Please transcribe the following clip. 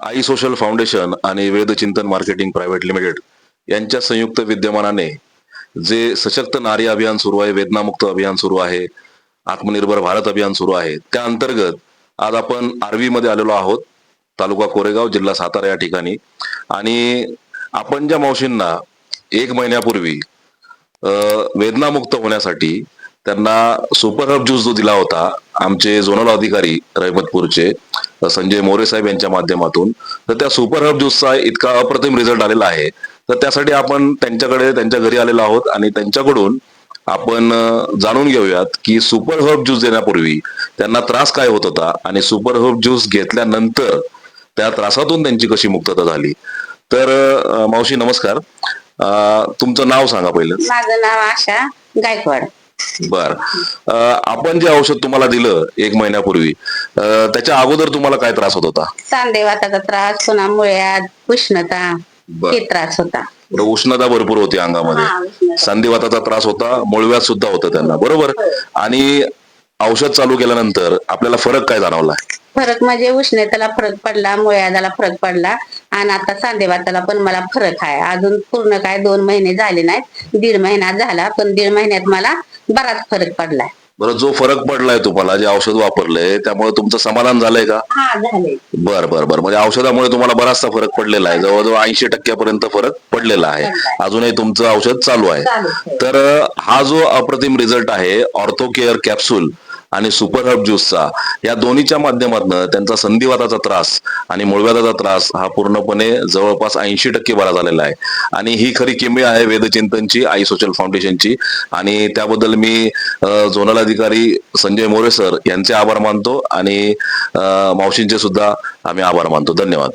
आई social foundation आणि वेदचिंतन marketing private limited यांच्या संयुक्त विद्यमानाने जे सशक्त नारी अभियान सुरू आहे वेदनामुक्त अभियान सुरू आहे आत्मनिर्भर भारत अभियान सुरू आहे त्या अंतर्गत आज आपण आर्वी मध्ये आलेलो आहोत तालुका कोरेगाव जिल्हा सातारा या ठिकाणी. आणि आपण ज्या मावशींना एक महिन्यापूर्वी वेदनामुक्त होण्यासाठी त्यांना सुपर हब ज्यूस जो दिला होता आमचे झोनल अधिकारी रहमतपूरचे संजय मोरे साहेब यांच्या माध्यमातून. तर त्या सुपर हब ज्यूसचा इतका अप्रतिम रिझल्ट आलेला आहे. तर त्यासाठी आपण त्यांच्याकडे त्यांच्या घरी आलेलो आहोत आणि त्यांच्याकडून आपण जाणून घेऊयात की सुपर हब ज्यूस देण्यापूर्वी त्यांना त्रास काय होत होता आणि सुपर हब ज्यूस घेतल्यानंतर त्या त्रासातून त्यांची कशी मुक्तता झाली? तर मावशी नमस्कार. तुमचं नाव सांगा पहिलं माझं नाव आशा गायकवाड. बर. आपण जे औषध तुम्हाला दिलं एक महिन्यापूर्वी त्याच्या अगोदर तुम्हाला काय त्रास होत होता? सांधेवाताचा त्रास पुन्हा मुळ्यात उष्णता हे त्रास होता. उष्णता भरपूर होती हा, अंगामध्ये. संधिवाताचा त्रास होता मुळव्यात सुद्धा होतं त्यांना बरोबर? आणि औषध चालू केल्यानंतर आपल्याला फरक काय जाणवला? फरक म्हणजे उष्णतेला फरक पडला मुळ्याला फरक पडला आणि आता सांधेवाताला पण मला फरक आहे. अजून पूर्ण काय दोन महिने झाले नाहीत दीड महिना झाला पण दीड महिन्यात मला बराच फरक पडलाय. बरं जो फरक पडलाय तुम्हाला जे औषध वापरलंय त्यामुळे तुमचं समाधान झालंय का? हा झाले बर बर बर. म्हणजे औषधामुळे तुम्हाला बराचसा फरक पडलेला आहे. जवळजवळ ऐंशी टक्क्यापर्यंत फरक पडलेला आहे. अजूनही तुमचं औषध चालू आहे. चालू आहे. तर हा जो अप्रतिम रिझल्ट आहे ऑर्थो केअर कॅप्सूल आणि सुपर हब ज्यूसचा या दोन्हीच्या माध्यमातून त्यांचा संधिवाताचा त्रास आणि मुळव्याधाचा त्रास हा पूर्णपणे जवळपास ऐंशी टक्के बरा झालेला आहे. आणि ही खरी किमया आहे वेदचिंतनची आई सोशल फाउंडेशनची आणि त्याबद्दल मी झोनल अधिकारी संजय मोरे सर यांचे आभार मानतो आणि मावशींचे सुद्धा आम्ही आभार मानतो. धन्यवाद.